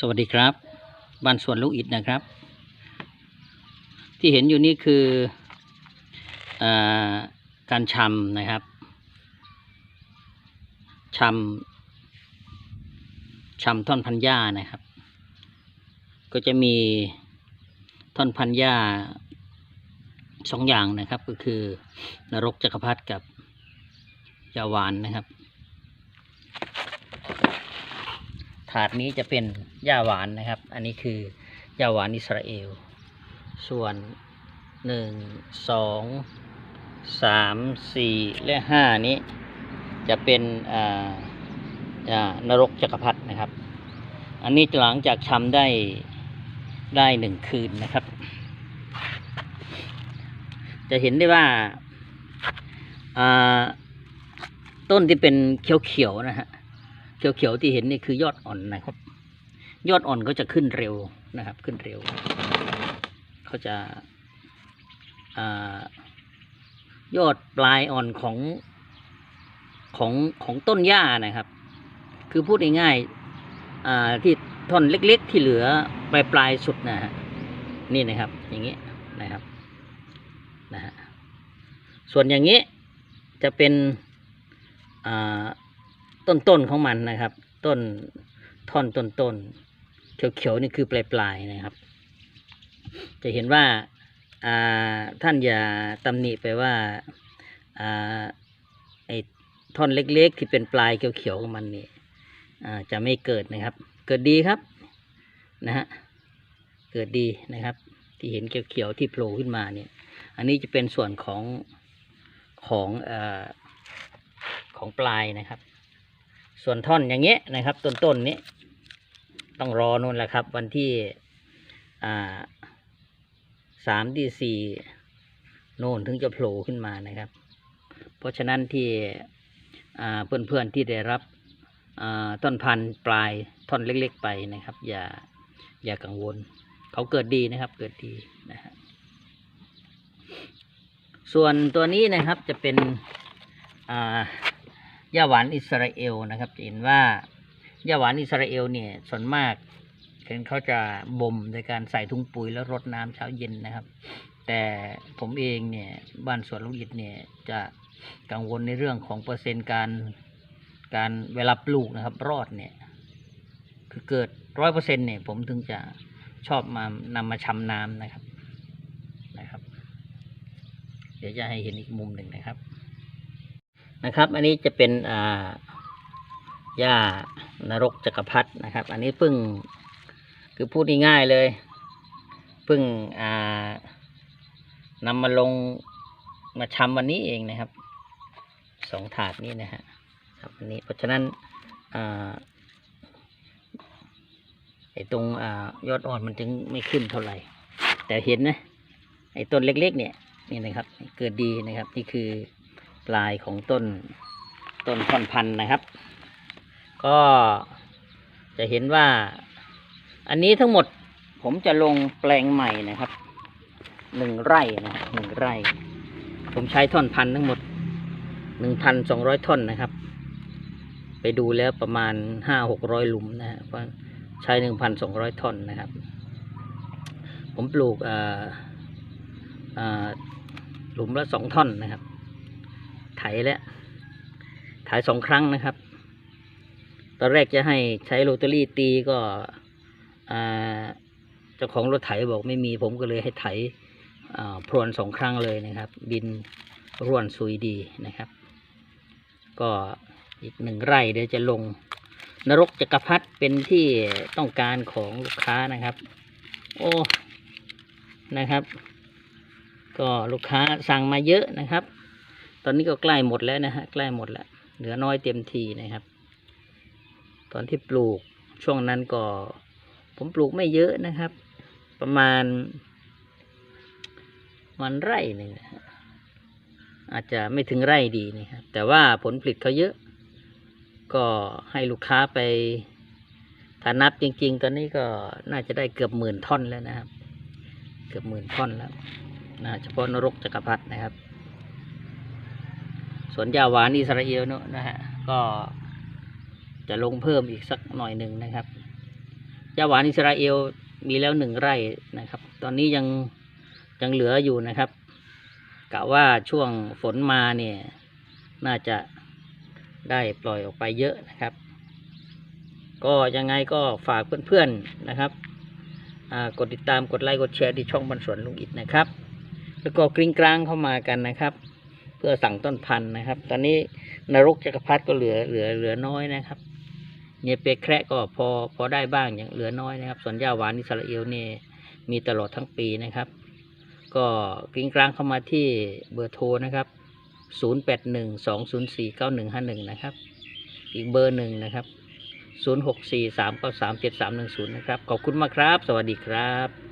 สวัสดีครับบ้านสวนลูกอิดนะครับ ที่เห็นอยู่นี่คืออาการชำนะครับชำชำท่อนพันหญ้านะครับ ก็จะมีท่อนพันหญ้าสองอย่างนะครับ ก็คือนรกจักรพรรดิกับยาวานนะครับ ถาดนี้จะเป็นหญ้าหวานนะครับ อันนี้คือหญ้าหวานอิสราเอล ส่วนหนึ่งสองสามสี่และห้านี้จะเป็นนรกจักรพรรดินะครับ อันนี้หลังจากชำได้ได้หนึ่งคืนนะครับ จะเห็นได้ว่าอ่าต้นที่เป็นเขียวๆนะฮะ เขียวๆที่เห็นนี่คือยอดอ่อนนะครับ ยอดอ่อนก็จะขึ้นเร็วนะครับ ขึ้นเร็วเขาจะอยอดปลายอ่อนของของของต้นหญ้านะครับ คือพูดง่ายๆที่ท่อนเล็กๆที่เหลือปลายปลายสุดนะฮะนี่นะครับ อย่างนี้นะครับนะฮะส่วนอย่างนี้จะเป็นอ่า ต้นต้นๆของมันนะครับ ต้นท่อนต้นต้นเขียวเขียวๆนี่คือปลายปลายๆนะครับ จะเห็นว่าท่านอย่าตำหนิไปว่าไอ้ท่อนเล็กๆ ที่เป็นปลายเขียวเขียวๆของมันนี่จะไม่เกิดนะครับ เกิดดีครับนะฮะเกิดดีนะครับ ที่เห็นเขียวเขียวๆที่โผล่ขึ้นมาเนี่ย อันนี้จะเป็นส่วนของของอของปลายนะครับ ส่วนท่อนอย่างเงี้ยนะครับ ต้นๆนนี้ต้องรอนู่นแหละครับ วันที่สามที่สี่โน่นถึงจะโผล่ขึ้นมานะครับ เพราะฉะนั้นที่เพื่อนๆที่ได้รับต้นพันธุ์ปลายท่อนเล็กๆไปนะครับ อย่าอย่ากังวล เขาเกิดดีนะครับ เกิดดีนะฮะส่วนตัวนี้นะครับจะเป็นอ่า ย่าหวานอิสราเอลนะครับจะเห็นว่าย่าหวานอิสราเอลเนี่ยส่วนมากเห็นเขาจะบ่มในการใส่ถุงปุ๋ยแล้วรดน้ำเช้าเย็นนะครับ แต่ผมเองเนี่ยบ้านสวนลูกอิดเนี่ยจะกังวลในเรื่องของเปอร์เซ็นต์การการเวลาปลูกนะครับ รอดเนี่ย คือเกิดร้อยเปอร์เซ็นต์เนี่ย ผมถึงจะชอบมานำมาชำน้ำนะครับนะครับ เดี๋ยวจะให้เห็นอีกมุมหนึ่งนะครับ นะครับ อันนี้จะเป็นอ่าหญ้านรกจักรพรรดินะครับ อันนี้เพิ่งคือพูดง่ายๆเลยเพิ่งอ่านำมาลงมาชำวันนี้เองนะครับสองถาดนี้นะฮะครับอันนี้เพราะฉะนั้นอ่าไอ้ตรงอ่ายอดอ่อนมันจึงไม่ขึ้นเท่าไหร่ แต่เห็นนะไอ้ต้นเล็กๆ เนี่ยนี่นะครับ เกิดดีนะครับ นี่คือ ปลายของต้นต้นท่อนพันนะครับ ก็จะเห็นว่า อันนี้ทั้งหมดผมจะลงแปลงใหม่นะครับหนึ่งไร่นะหนึ่งไร่ ผมใช้ท่อนพันทั้งหมดหนึ่งพันสองร้อยท่อนนะครับ ไปดูแล้วประมาณห้าหกร้อยหลุมนะฮะเพราะใช้หนึ่งพันสองร้อยท่อนนะครับ ผมปลูกอ่าอ่าหลุมละสองท่อนนะครับ แล้วไถสองครั้งนะครับ ตอนแรกจะให้ใช้โรตารี่ตีก็เจ้าของรถไถบอกไม่มีผมก็เลยให้ไถอ่าพรวนสองครั้งเลยนะครับดินร่วนซุยดีนะครับ ก็อีกหนึ่งไร่เดี๋ยวจะลงนรกจักรพรรดิเป็นที่ต้องการของลูกค้านะครับ โอ้นะครับ ก็ลูกค้าสั่งมาเยอะนะครับ ตอนนี้ก็ใกล้หมดแล้วนะฮะ ใกล้หมดแล้ว เหลือน้อยเต็มทีนะครับ ตอนที่ปลูกช่วงนั้นก็ ผมปลูกไม่เยอะนะครับ ประมาณวันไร่หนึ่งนะฮะอาจจะไม่ถึงไร่ดีนะครับ แต่ว่าผลผลิตเขาเยอะ ก็ให้ลูกค้าไปถ้านับจริง ๆ ตอนนี้ก็น่าจะได้เกือบหมื่นท่อนแล้วนะครับ เกือบหมื่นท่อนแล้วนะเฉพาะนรกจักรพรรดินะครับ สวนยาหวานอิสราเอลเนอะนะฮะก็จะลงเพิ่มอีกสักหน่อยหนึ่งนะครับยาหวานอิสราเอลมีแล้วหนึ่งไร่นะครับ ตอนนี้ยังยังเหลืออยู่นะครับกะว่าช่วงฝนมาเนี่ยน่าจะได้ปล่อยออกไปเยอะนะครับ ก็ยังไงก็ฝากเพื่อนๆนะครับกดติดตามกดไลค์กดแชร์ที่ช่องบรรสวนลุงอิดนะครับ แล้วก็กริ้งกลางเข้ามากันนะครับ พื่อสั่งต้นพันธุ์นะครับ ตอนนี้นรกจักรพรรดิก็เหลือเหลือเหลือน้อยนะครับเนี่ยเปรแคระก็พอพอได้บ้างอย่างเหลือน้อยนะครับส่วนย่าหวานอิสราเอลเนี่ยมีตลอดทั้งปีนะครับ ก็กริ้งกลางเข้ามาที่เบอร์โทรนะครับ0 8 1 2 0 4 9 1 5 1นะครับ อีกเบอร์หนึ่งนะครับ 0 6 4 3 9 3 7 3 1 0 นะครับ ขอบคุณมากครับ สวัสดีครับ